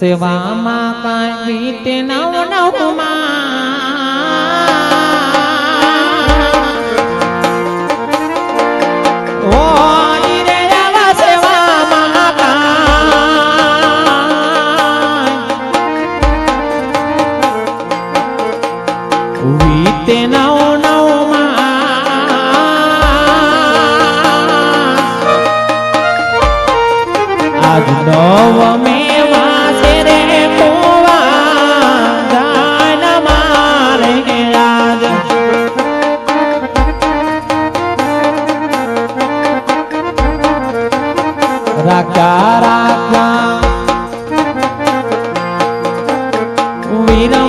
સેવામાં કાંઈ તે નવ નવમાં ઓ નીરે આવા વિરમ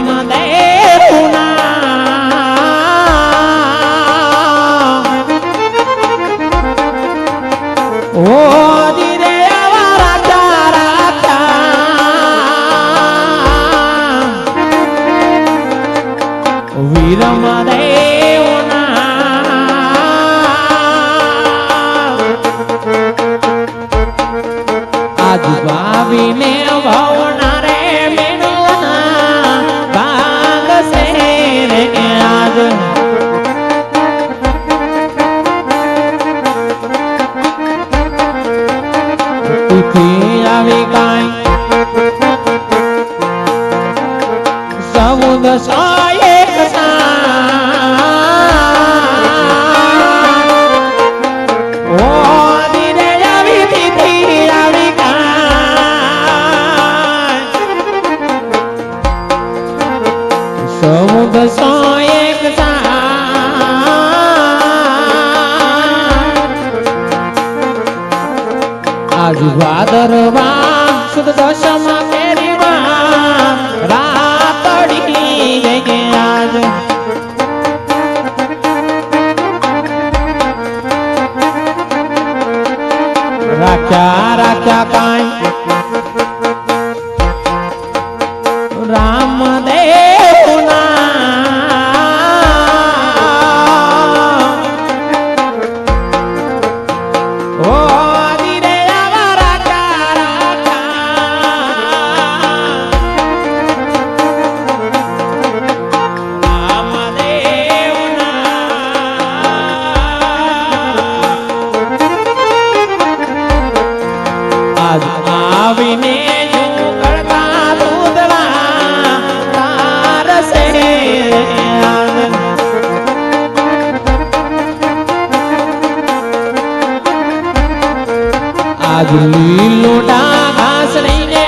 આજ લીલોડા ઘાસ લઈને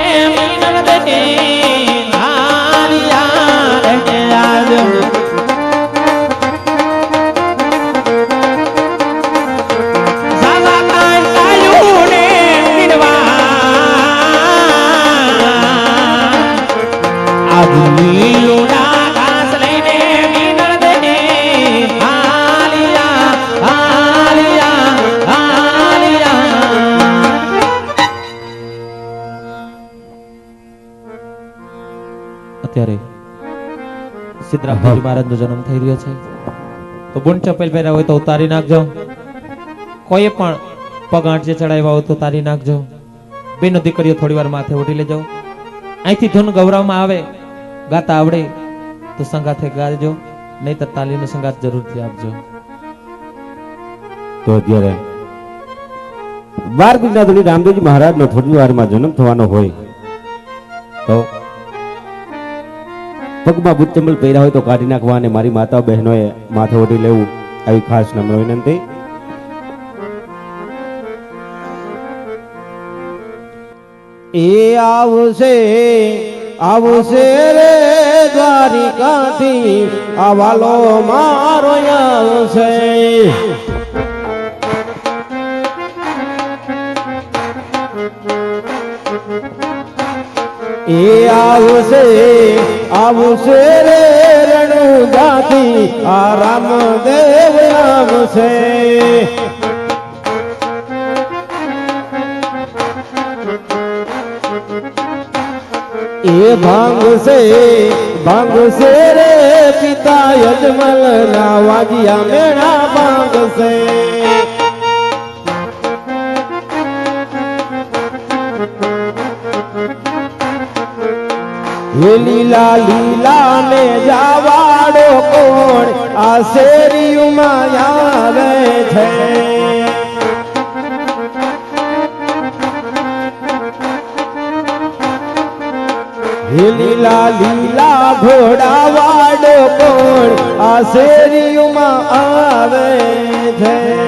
સાવા કાંઈ સિદ્ધરામજી મહારાજનો જન્મ થઈ રહ્યો છે. તો બુન ચપ્પલ પહેર્યા હોય તો ઉતારી નાખજો. કોઈ પણ પગ આંટજે ચડાવ્યા હોય તો ઉતારી નાખજો. બેનો દીકરીઓ થોડી વાર માથે ઉડી લેજો. અહીંથી ધૂન ગૌરવમાં આવે, ગાતા આવડે, તો સંગાથે ગાજો નહીં તો તાલીનો સંગાથ જરૂરથી આપજો. તો અત્યારે બાર ગુજરાતની રામદેવજી મહારાજનો થોડી વારમાં જન્મ થવાનો હોય. તો પગમાં બુટ ચંબલ પહેર્યા હોય તો કાઢી નાખવા અને મારી માતા બહેનોએ માથે ઓઢી લેવું આવી ખાસ નમ્ર વિનંતી. એ આવશે આવશે રે દ્વારિકાથી આવાલો મારો આવશે એ આવશે આવશે રે રણુ જાતિ આ રામદેવ આવશે. એ ભાંગશે ભાંગશે રે પિતા યજમલ ના વાજિયા મેળા ભાંગશે. હે લીલા લીલા ને જાવાડો કોણ? આ શેરીમાં આવે છે. હે લીલા લીલા ઘોડા વાડો કોણ? આ શેરીમાં આવે છે.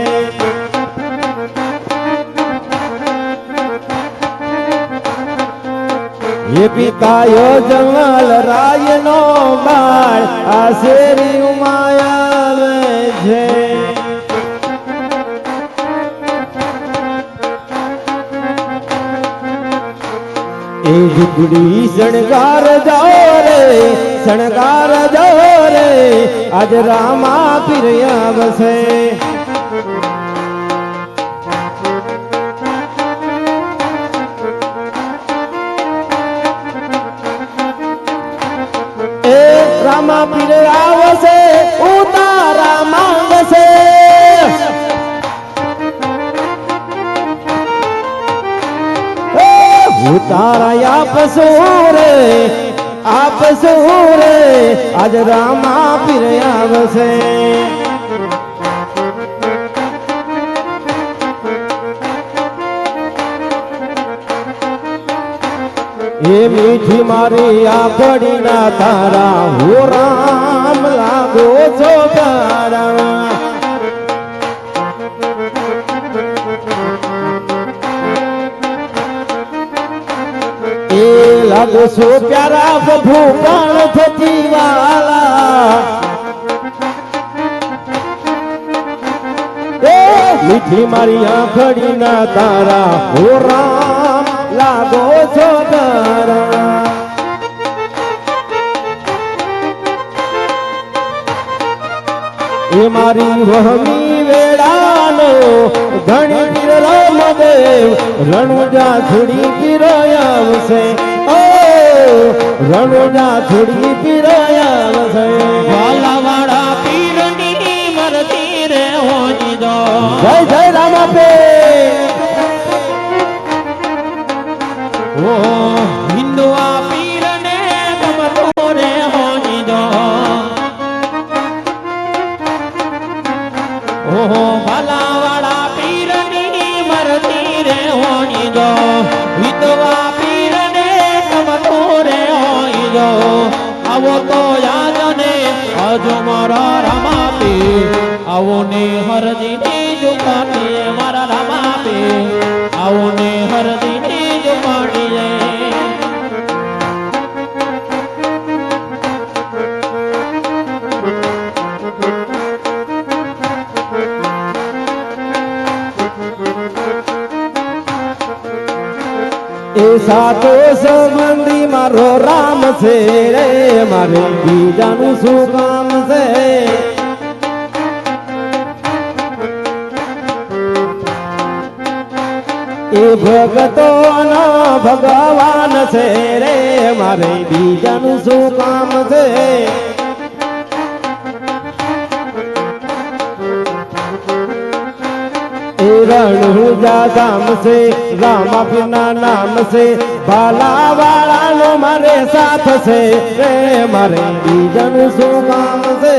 પિતાયો જંગલ રાય નો બાળ, આ શેરી ઉમાયા છે. એ ઝૂંપડી શણગાર જાઓ રે શણગાર જાઓ રે આજ રામા પીર આવશે. રામા પીર આવશે ઉતારા માંગશે. ઉતારા આપશો રે આપશો રે આજ રામા પીર આવશે. મારી આંખડી ના તારા, હો રામ લાગો છો તારા. એ લાગો છો પ્યારા પ્રભુ પણ થતી વાલા મીઠી મારી આંખડી ના તારા, હો રામ લાગો છો તારા. એ મારી વહમી વેળાનો ઘણી પીર મદેવ રણુજા થોડી પીર આવશે. ઓ રણુજા થોડી પીર આવશે. વાલાવાળા પીરની મરતી રે હોજી દો જય જય રામાપે. ઓ હજુ મારા રામા પીર આવો ને હરજી ની જુગાની મારા રામા આવો ને હરજી ની જુગાની સાતો સંબંધી મારો રામ છે રે, મારે બીજાનું શું કામ એ ભગતો ભગવાન છે રે, મારે બીજાનું શું કામ છે? રણુજા ધામ છે રામાપીના નામ છે ભાલા વાળાનો મારે સાથ છે. રે મારે બીજાનું શું કામ છે?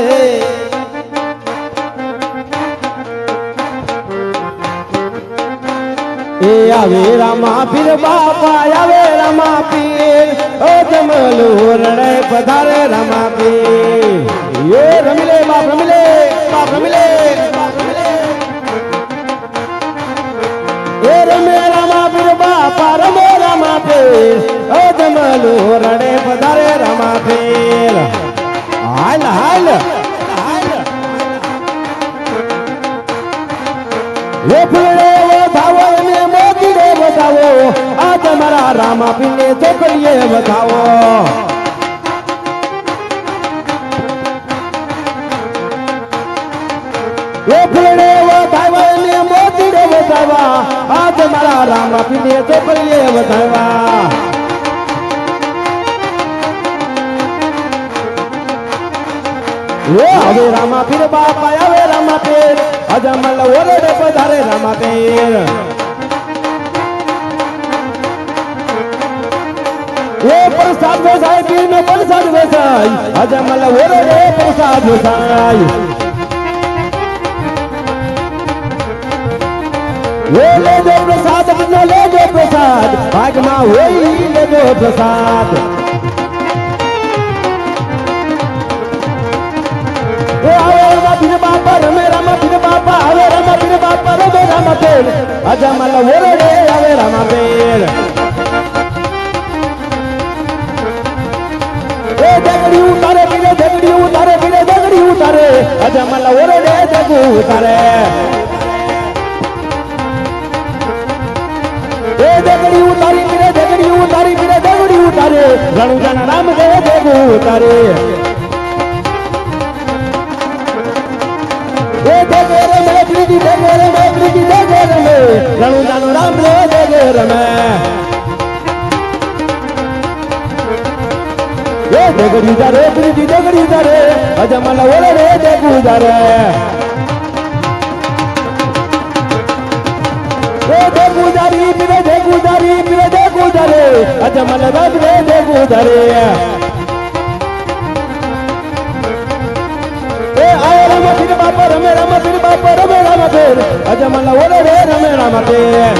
એ આવે રામા પીર, બાપા આવે રામા પીર. ઓ જમલો રણે પધારે રામા પીર. એ રમલે, બાપ રમલે બાપ રમલે, બાપ રમીલે ઓ જમલું રડે હાલ હાલ. એ ફૂલે વધાવો. આ તમારા રામા પીને ચોકડીએ વધાવો. રામા પીને તો વધાવા એ હવે રામા પીર બાપા આવે રામા પીર અજમલ ઓરડે પધારે રામા પીર એ પ્રસાદ વેસાય પીર નો પ્રસાદ વેસાય. અજમલ ઓરડે પ્રસાદ વેસાય. લેજો પ્રસાદ લેજો પ્રસાદ. ભાગમાં હોય લેજો પ્રસાદ. જગે રમે પ્રીતિ જગે રમે રણુજાનો રામ દે જગે રમે. એ જગડી જારે પ્રીતિ જગડી જારે અજમલ રે જગુ જારે એ જગુ જારી પીરે જગુ જારી પીરે જગુ જારે અજમલ રામ રે જગુ જારે એ આય રામ પીર બાપા રમે રામ પીર બાપા રમે રામ પીર અજમલ ઓરે રે રમે રામ પીર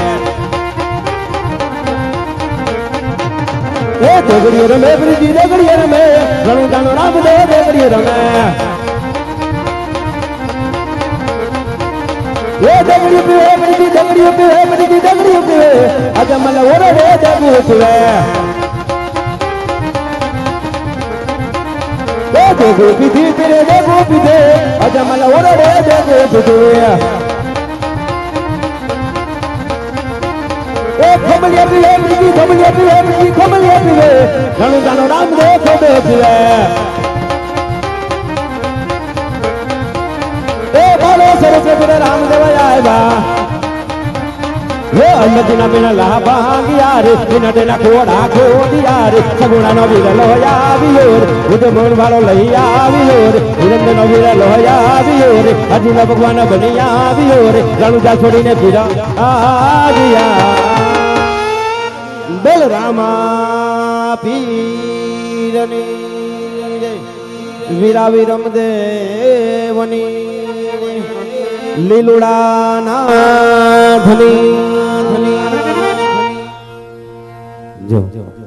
એ જગડી રમે પ્રીતિ જગડી રમે ઘણું જાણો રામ દે રમે એ જગડી પીવે પ્રીતિ જગડી પીવે પ્રીતિ જગડી પીવે આજે મને ઓરે રે જગુ પીવે એ જગુ પીધી પીરે જગુ પીધે આજે મને ઓરે રે જગુ પીધે એ ખમલિયા પીવે પ્રીતિ બોલો સરસ પીરે રામ દેવાય આવ્યા. એ અન્નજીના લાભા ગયા રે. એના તેના ખોડા ખોડિયા રે. સગુણાનો વીર લોયા આવ્યો રે. ઉદ મોર વાળો લઈ આવ્યો રે. આવ્યો રે. અર્જુન ભગવાન બની આવ્યો રે. રણુજા છોડીને પીરા આવ્યા. બલરામા પીરની. વીરા વિરમ દેવની લીલુડા ધની જો.